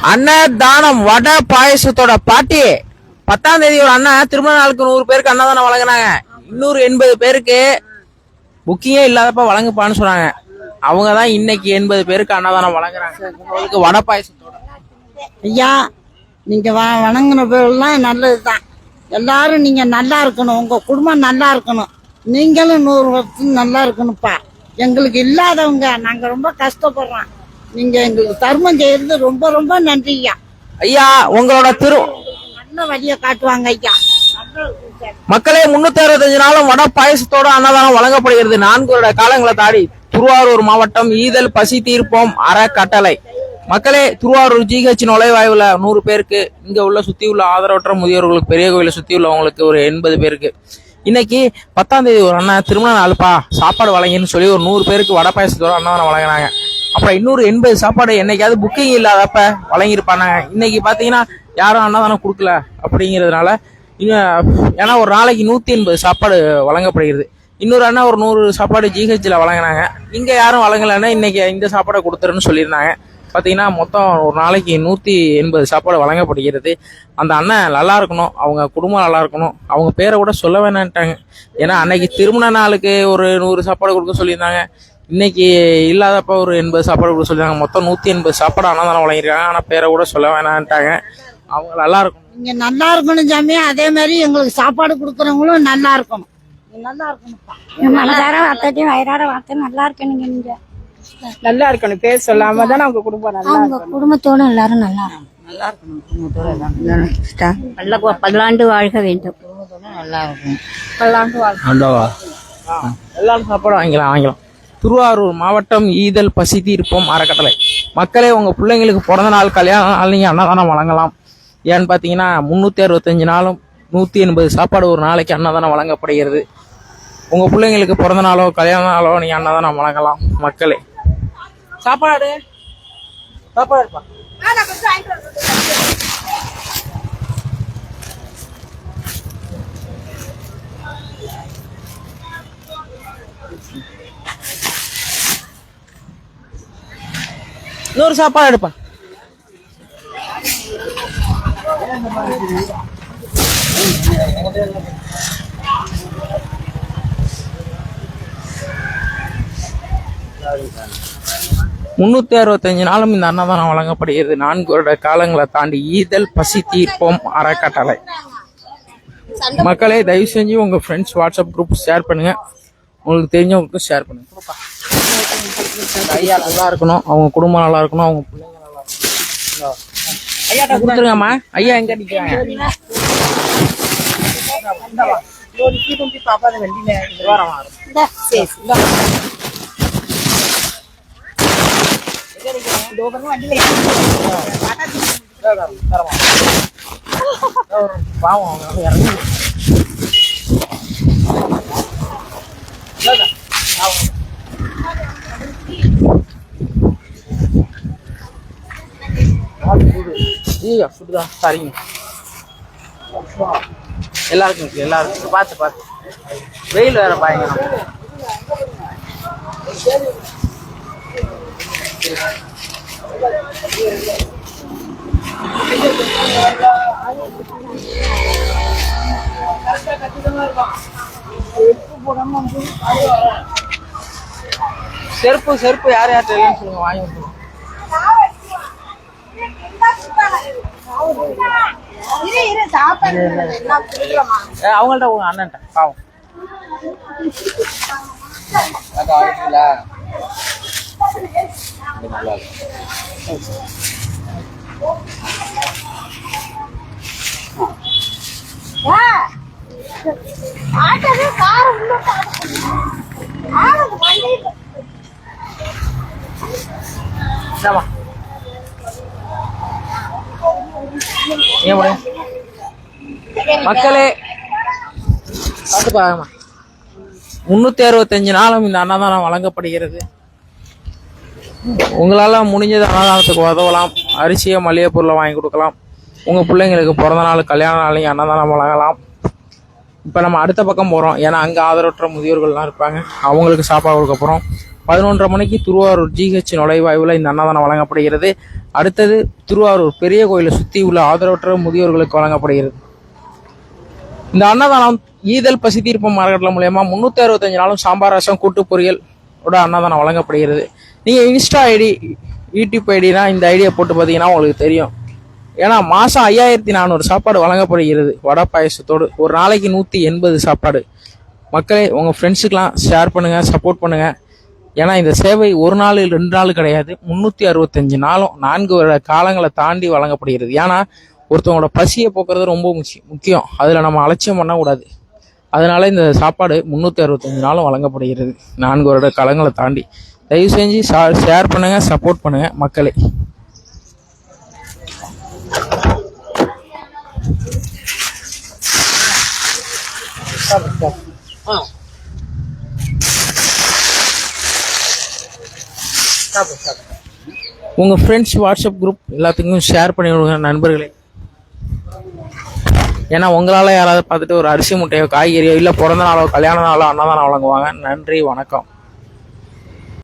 அன்னதானம் வடை பாயசத்தோட பாட்டி. பத்தாம் தேதி ஒரு அண்ணன் திருமண நாளுக்கு நூறு பேருக்கு அன்னதானம் வழங்கினாங்க. இன்னொரு எண்பது பேருக்கு புக்கிங்கே இல்லாதப்ப வழங்குப்பான்னு சொன்னாங்க. அவங்க தான் இன்னைக்கு எண்பது பேருக்கு அன்னதானம் வழங்குறாங்க. உங்களுக்கு வடை பாயசத்தோட. ஐயா நீங்க வ- வணங்குன பேர்லாம் நல்லதுதான். எல்லாரும் நீங்க நல்லா இருக்கணும். உங்க குடும்பம் நல்லா இருக்கணும். நீங்களும் நூறு வருஷம் நல்லா இருக்கணும்ப்பா. எங்களுக்கு இல்லாதவங்க நாங்க ரொம்ப கஷ்டப்படுறோம். நீங்க எங்களுக்கு தர்மம் செய்யறது ரொம்ப ரொம்ப நன்றி ஐயா ஐயா உங்களோட திரு நல்ல வழியை காட்டுவாங்க ஐயா. மக்களே முன்னூத்தி அறுபத்தஞ்சு நாளும் வடை பாயசத்தோட அன்னதானம் வழங்கப்படுகிறது. நான்கு வருட காலங்களை தாடி திருவாரூர் மாவட்டம் ஈதல் பசி தீர்ப்போம் அறக்கட்டளை. மக்களே திருவாரூர் ஜிஹெச் நுழைவாயுல நூறு பேருக்கு இங்க உள்ள சுத்தி உள்ள ஆதரவற்ற முதியோர்களுக்கு பெரிய கோயிலை சுத்தி உள்ளவங்களுக்கு ஒரு எண்பது பேருக்கு. இன்னைக்கு பத்தாம் தேதி ஒரு அண்ணன் திருமண நாளுப்பா சாப்பாடு வழங்கின்னு சொல்லி ஒரு நூறு பேருக்கு வடை பாயசத்தோட அன்னதானம் வழங்கினாங்க. அப்புறம் இன்னொரு எண்பது சாப்பாடு என்னைக்காவது புக்கிங் இல்லாதப்ப வழங்கியிருப்பானாங்க இன்னைக்கு பார்த்தீங்கன்னா யாரும் அன்னதானம் கொடுக்கல அப்படிங்கிறதுனால இன்னும் ஏன்னா ஒரு நாளைக்கு நூற்றி எண்பது சாப்பாடு வழங்கப்படுகிறது. இன்னொரு அண்ணா ஒரு நூறு சாப்பாடு ஜிஹெச்சில் வழங்கினாங்க. இங்கே யாரும் வழங்கலைன்னா இன்னைக்கு இந்த சாப்பாடை கொடுத்துருன்னு சொல்லியிருந்தாங்க. பார்த்தீங்கன்னா மொத்தம் ஒரு நாளைக்கு நூற்றி எண்பது சாப்பாடு வழங்கப்படுகிறது. அந்த அண்ணன் நல்லா இருக்கணும். அவங்க குடும்பம் நல்லா இருக்கணும். அவங்க பேரை கூட சொல்ல வேணான்ட்டாங்க. ஏன்னா அன்னைக்கு திருமண நாளுக்கு ஒரு நூறு சாப்பாடு கொடுக்க சொல்லியிருந்தாங்க. இன்னைக்கு இல்லாதப்ப ஒரு எண்பது சாப்பாடு கொடுக்க சொல்லியிருந்தாங்க மொத்தம் நூத்தி எண்பது சாப்பாடு அன்னதானம் வழங்கியிருக்காங்க. ஆனா பேரை கூட சொல்ல வேணான்ட்டாங்க. அவங்க நல்லா இருக்கணும். நீங்க நல்லா இருக்கணும் சாமி. அதே மாதிரி எங்களுக்கு சாப்பாடு கொடுக்குறவங்களும் நல்லா இருக்கணும். நல்லா இருக்கணும்ப்பா. மனதார வார்த்தையும் வயிறார வார்த்தை நல்லா இருக்கணுங்க நீங்க. நல்லா இருக்கணும். பேர் சொல்லாம தானே அவங்க குடும்பம் நல்லா அவங்க குடும்பத்தோட எல்லாரும் நல்லா இருக்கணும். நல்லா இருக்கணும். குடும்பத்தோட நல்ல பல்லாண்டு வாழ்க வேண்டும். நல்லா இருக்கும் பல்லாண்டு வாழ்க்கை ஆண்டவா. எல்லாரும் சாப்பாடு வாங்கிக்கலாம் வாங்கிக்கலாம். திருவாரூர் மாவட்டம் ஈதல் பசி தீர்ப்போம் அறக்கட்டளை. மக்களே உங்கள் பிள்ளைங்களுக்கு பிறந்த நாள் கல்யாண நாள் நீங்கள் அன்னதானம் வழங்கலாம். ஏன்னு பார்த்தீங்கன்னா முந்நூற்றி அறுபத்தஞ்சு நாளும் நூற்றி எண்பது சாப்பாடு ஒரு நாளைக்கு அன்னதானம் வழங்கப்படுகிறது. உங்கள் பிள்ளைங்களுக்கு பிறந்த நாளோ கல்யாண நாளோ நீங்கள் அன்னதானம் வழங்கலாம். மக்களே. சாப்பாடு? சாப்பாடு நூறு சாப்பாடு எடுப்பா. முன்னூத்தி அறுபத்தஞ்சு நாளும் இந்த அன்னதானம் வழங்கப்படுகிறது. நான்கு வருட காலங்களை தாண்டி ஈதல் பசி தீர்ப்போம் அறக்கட்டளை. மக்களே தயவு செஞ்சு உங்க ஃப்ரெண்ட்ஸ் வாட்ஸ்அப் குரூப் ஷேர் பண்ணுங்க. உங்களுக்கு தெரிஞ்சவங்களுக்கும் ஷேர் பண்ணுங்க. ஐயா நல்லா இருக்கணும். அவங்க குடும்பம் நல்லா இருக்கணும். அவங்க பிள்ளைங்க நல்லா இருக்கணும். ஐயாட்ட கொடுத்துருங்கம்மா. ஐயா எங்க வரேன். பாவம். அவங்க வந்து ஃபுட்டு தான் சுடுதா சரிங்க. எல்லாருக்கும் இருக்கு எல்லாருக்கும். பார்த்து பார்த்து. வெயில் வேற பயங்கரம். செருப்பு செருப்பு யார் யார்கிட்ட இல்லைன்னு சொல்லுங்க வாங்கி கொடுத்துருவோம் அவங்கள்ட்ட உங்க அண்ணன்ட்ட பாவம். ஏன் போறேன் மக்களே பார்த்து பாருமா முன்னூத்தி அறுபத்தஞ்சு நாளும் இந்த அன்னதானம் வழங்கப்படுகிறது. உங்களால முடிஞ்சது அன்னதானத்துக்கு உதவலாம். அரிசியை மளிகை பொருளை வாங்கி கொடுக்கலாம். உங்க பிள்ளைங்களுக்கு பிறந்த நாள் கல்யாண நாளையும் அன்னதானம் வழங்கலாம். இப்போ நம்ம அடுத்த பக்கம் போகிறோம் ஏன்னா அங்கே ஆதரவற்ற முதியோர்கள்லாம் இருப்பாங்க. அவங்களுக்கு சாப்பாடு கொடுக்க போகிறோம் பதினொன்றரை மணிக்கு திருவாரூர் ஜிஹெச் நுழைவாயுவில் இந்த அன்னதானம் வழங்கப்படுகிறது. அடுத்தது திருவாரூர் பெரிய கோயிலை சுற்றி உள்ள ஆதரவற்ற முதியோர்களுக்கு வழங்கப்படுகிறது. இந்த அன்னதானம் ஈதல் பசி தீர்ப்பம் மார்க்கெட்டில் மூலயமா முந்நூற்றி அறுபத்தஞ்சு நாளும் சாம்பார் ரசம் கூட்டு பொரியல் ஓட அன்னதானம் வழங்கப்படுகிறது. நீங்கள் இன்ஸ்டா ஐடி யூடியூப் ஐடினா இந்த ஐடியா போட்டு பார்த்தீங்கன்னா உங்களுக்கு தெரியும். ஏன்னா மாதம் ஐயாயிரத்தி நானூறு சாப்பாடு வழங்கப்படுகிறது வடை பாயசத்தோடு. ஒரு நாளைக்கு நூற்றி எண்பது சாப்பாடு. மக்களே உங்கள் ஃப்ரெண்ட்ஸுக்கெல்லாம் ஷேர் பண்ணுங்கள் சப்போர்ட் பண்ணுங்கள் ஏன்னா இந்த சேவை ஒரு நாள் ரெண்டு நாள் கிடையாது. முன்னூத்தி அறுபத்தஞ்சு நாளும் நான்கு வருட காலங்களை தாண்டி வழங்கப்படுகிறது. ஏன்னா ஒருத்தவங்களோட பசியை போக்குறது ரொம்ப முக்கியம் முக்கியம். அதில் நம்ம அலட்சியம் பண்ணக்கூடாது. அதனால இந்த சாப்பாடு முந்நூற்றி அறுபத்தஞ்சு நாளும் வழங்கப்படுகிறது. நான்கு வருட காலங்களை தாண்டி. தயவு செஞ்சு ஷேர் பண்ணுங்க சப்போர்ட் பண்ணுங்க மக்களே. உங்கள் ஃப்ரெண்ட்ஸ் வாட்ஸ்அப் குரூப் எல்லாத்துக்கும் ஷேர் பண்ணி விடுங்க நண்பர்களே. ஏன்னா உங்களால் யாராவது பார்த்துட்டு ஒரு அரிசி முட்டையோ காய்கறியோ இல்லை பிறந்த நாளோ கல்யாண நாளோ அன்னதானம் வழங்குவாங்க. நன்றி வணக்கம்.